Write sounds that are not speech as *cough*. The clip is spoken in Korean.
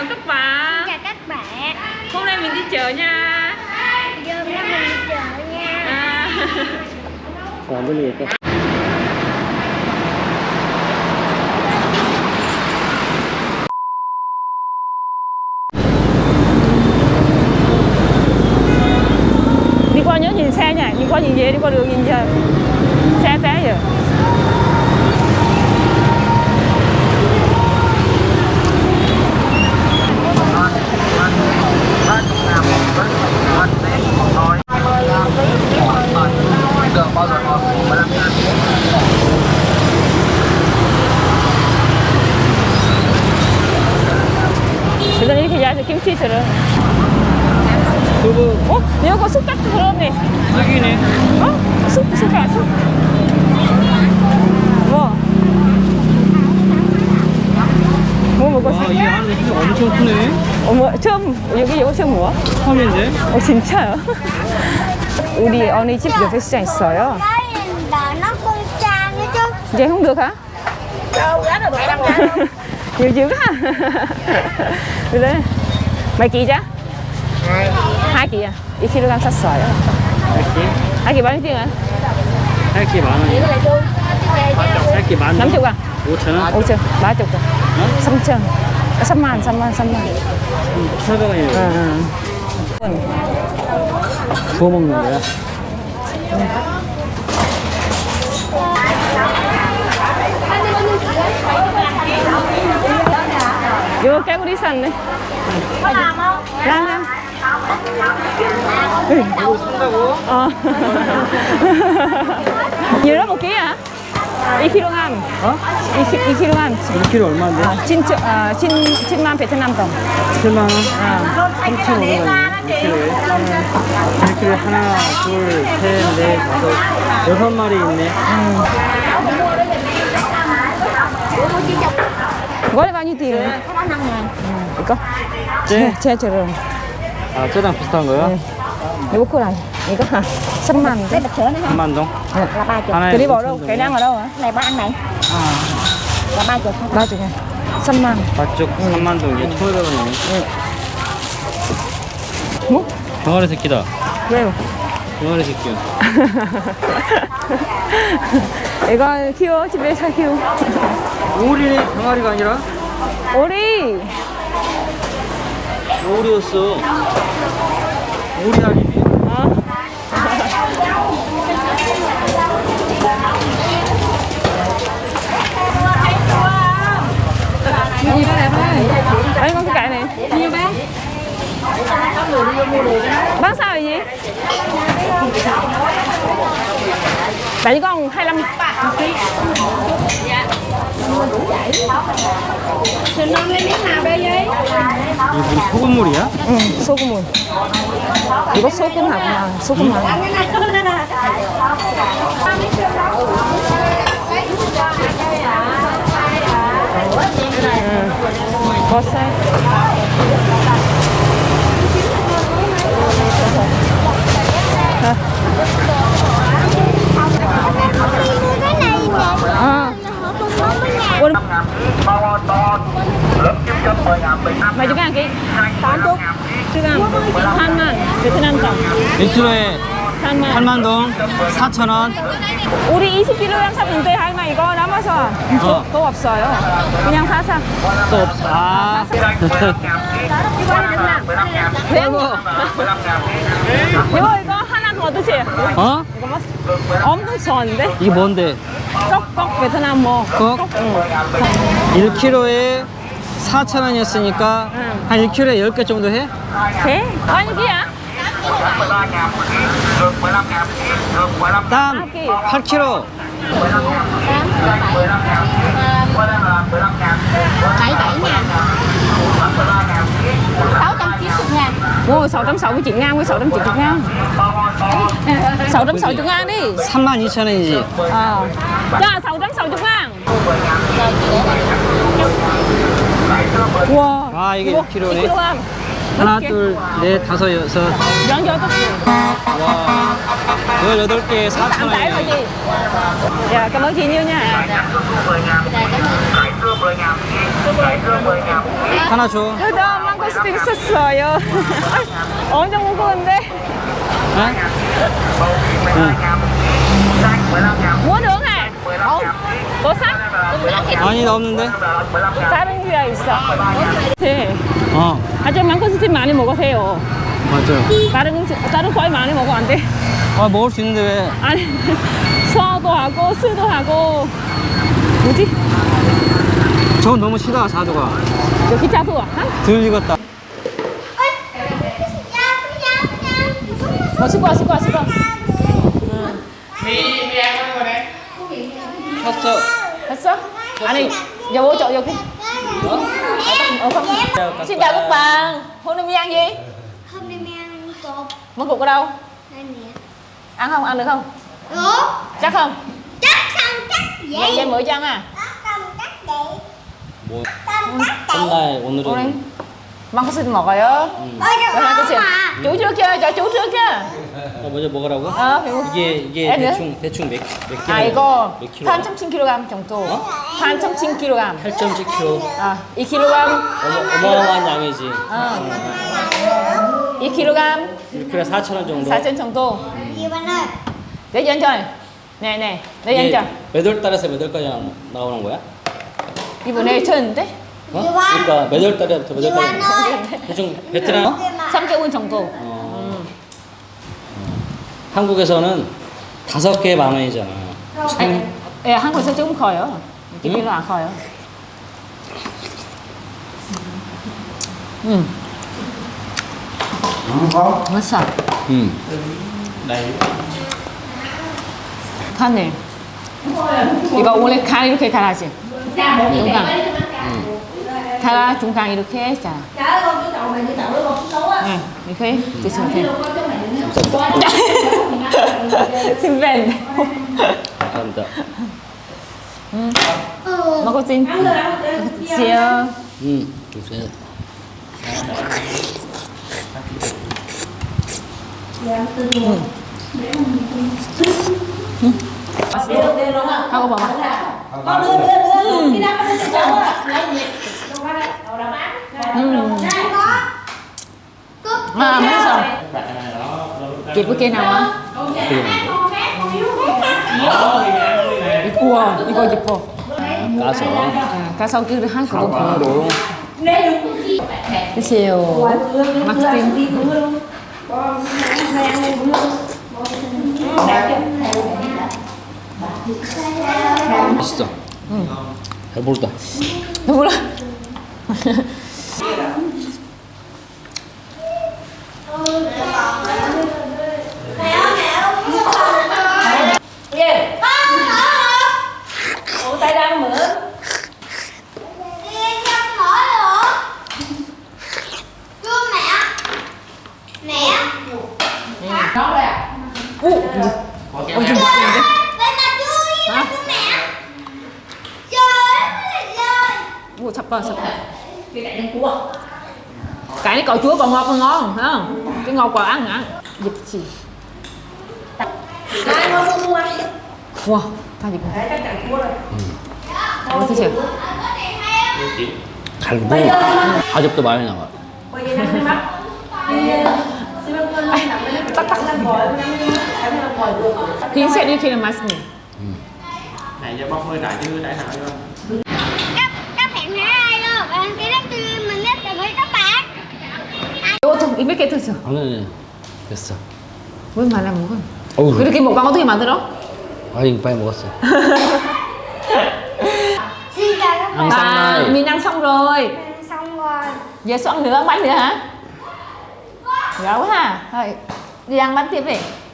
chào các bạn. Xin chào các bạn. Hôm nay mình đi chợ nha. Giờ mình đi chợ nha. À. Còn cái gì cơ đi qua nhớ nhìn xe nha. Đi qua nhìn về đi qua đường nhìn về. Xe té vậy. 치처럼 두부 어? 이거 쑥갓도 들었네 쑥이네. 어? 쑥, 쑥갓, 쑥 뭐? 뭐 먹고 와, 싶어? 이게 하는데 진짜 엄청 크네. 어머, 처음, 여기 처음 뭐야? 처음인데? 어, 진짜요? *laughs* 우리 언니 집 옆에 시장 있어요. 이제 700 nhiều dữ ha. 그래. mấy kỳ chứ? hai kỳ à? 2kg 샀어요. 할게. hai kỳ bao nhiêu tiền ạ? 할게 만 원이야. 할게 만 원. năm chục à? 5천 원. 오천, ba chục à? 삼 천. 아, 삼만, 삼만, 삼만. 800원이네. 응, 응. 구워 먹는 거야. 이거 깨구리 쌌네. 랑, 랑. 이거 산다고? 어. hả? 2kg. 어? 2kg. 1kg 얼마인데? 친, 아, 친, 7만 베트남 동. 7만 원. 아. 3,500원이네. 1kg에. 1kg에 하나, 둘, 셋, 넷, 다섯, 여섯 마리 있네. Gói bao nhiêu tiền? Có 5 ngàn 이거? 쟤? 제, 제처럼. 아, 쟤랑 비슷한 거야? 네. 이거 코랑. 이거 3만 Cái 원. bịch sữa nữa không? 3만 동? Là 30 하나에 cái đi bỏ đâu? 5,000 Cái đang ở đâu hả? Này bác ăn này À, Là 30 không? ba chục ngàn. 3만. 맛쪽 3만 동, 이게 1,500원이네. 뭐? 병아리 새끼다. 왜요? 병아리 새끼야. *laughs* 이거 키워, 집에서 키워. 오리네, 병아리가 아니라? 오리! 오리였어. 오리 알이네. 어? Nhiều bác đẹp ơi Đây con cái cải này Nhiều bác Bán sao vậy chị? Tại con 25 Xin 이게 무슨 소금물이야? 응, 소금은. 이거 소금하구나. 소금만. 응. 버섯. có mấy ngàn 오늘 mấy chục ngàn ký? tám chục. kg. 한만 베트남 đồng. 1kg에 8만. 8만 동, 4천 원. 우리 20kg 샀는데 할마 이거 남아서 또, 어. 또 없어요. 그냥 사사. 또 없어. 아. 배워. 이거 이거 하나 더 드세요. 어? 이거 맛 엄청 좋은데? 이게 뭔데? 떡떡 베트남 뭐. 꺽? 1kg에 4천 원이었으니까 응. 한 1kg에 10개 정도 해? 돼? 아니 그야? 땀 아, 그- 8kg. 77 ngàn ngàn Ồ, 669 ngàn với 690 ngàn 660 ngàn đi 3만 2천 원이지. Ờ Dạ, 660 ngàn Wow 아, 이게 6kg 네. 1kg 하나, 둘, 넷, 다섯, 여섯. Dọn dọn tất 와. 18개에 4천 Ăn tải rồi 원이네. chị Dạ, cảm ơn chị nhiều nha Dạ cảm ơn 하나 줘. 여기다 망고스틴 있었어요. *laughs* 엄청 무거운데. 어? 응. 뭐 넣어? 어? 뭐 사? 아니 나 없는데. 다른 게 있어. 네. 어 아주 망고스틴 많이 먹으세요. 맞아. 다른 다른 과일 많이 먹으면 안 돼. 아 먹을 수 있는데 왜? 아니, *laughs* 소화도 하고, 술도 하고. 뭐지? 저건 너무 시다 자두가. 여기 자두 와. 덜 익었다. 뭐, 씻고 와, 씻고 와, 씻고 와. 샀어. 됐어? 아니, 여보, 저, 여기. Ở không? Xin chào các bạn. Hôm nay mi ăn gì? Hôm nay mẹ ăn cột Món cục ở đâu? đây nè. Ăn không? Ăn được không? Ủa? Chắc không? Chắc không chắc Vậy vậy? vậy mượn cho ăn à? 뭐 오늘 오늘은 có xin 먹어요. Chưa? Cho chú trước chứ. 어, 먼저 먹으라고? 어, 배고. 이게 이게 애는? 대충 대충 몇, 몇 킬로? 아 이거 몇 킬로? 8.7kg 정도. 8.7kg. 8.7kg. 아, 2kg. 어마, 어마어마한 양이지. 어. 2kg. 1kg에 4,000원 정도. 4cm 정도. Nè nè, để dành 이게 cho. 몇월 달에서 몇 월까지 나- 나오는 거야? 이번에 쳤는데? 어? 그러니까 몇월 달에부터 몇 Gì bạn 월까지? ơi? 대충 베트남? 어? Kìa mà. 3개월 정도. 어. 한국에서는 다섯 개에 만 원이잖아. 아니, 예, 한국에서 조금 커요. 응? 별로 안 커요. 음. 맛있어. 응. 간네. 이거 원래 간 이렇게 갈아지. 중간. 갈아 중간 이렇게 자. 네, 이렇게 드시면 돼요. 신벤. *laughs* 감사합니다. Ừ. 먹을 수 있는 드세요. 응. เดินเดินลงอะเอาระเป๋ามา ก็เดินเดินเดินที่นั่นมันจะเจอว่าเงี้ยลงมาเอาละมั้งได้เะก็มาไม่สองเก็บเพื่อเกณฑ์เอาวะอีกัวอีกัวจิบปอกาสองกาสองคือห้างของผมโดูพี่เชียวมักซิม 맛있어. 응. 배부르다. 몰라. tay mượn. Ui, sắp rồi, sắp rồi. Cái này đang cua. À? Cái này cậu chúa còn ngọt còn ngon, thấy? Cái ngọt quá ăn ăn. Dịch gì? cái ngon không mua? Wow, tao dịch. Đấy, chắc chẳng cua rồi. Ừ. Cảm ơn chị. Thành bu. Họ giúp tôi bao nhiêu nào ạ? Bây giờ đang mắc. Ờ, tắt tắt lên gọi, đang gọi được. Thì sẽ đi khi là mask nhỉ? Này cho bóc hơi lại chứ đãi nào cho. 이것도 200개 들었어. 아니 됐어. 왜 말라 먹어? 어우. 이렇게 먹방 어떻게 만들어? 아니 많이 먹었어. Xin chào các bạn. Ăn xong À, rồi. mình ăn xong rồi. Ăn xong rồi. Giờ sao ăn nữa, ăn bánh nữa hả? Gạo quá ha. Thôi, đi ăn bánh tiếp đi.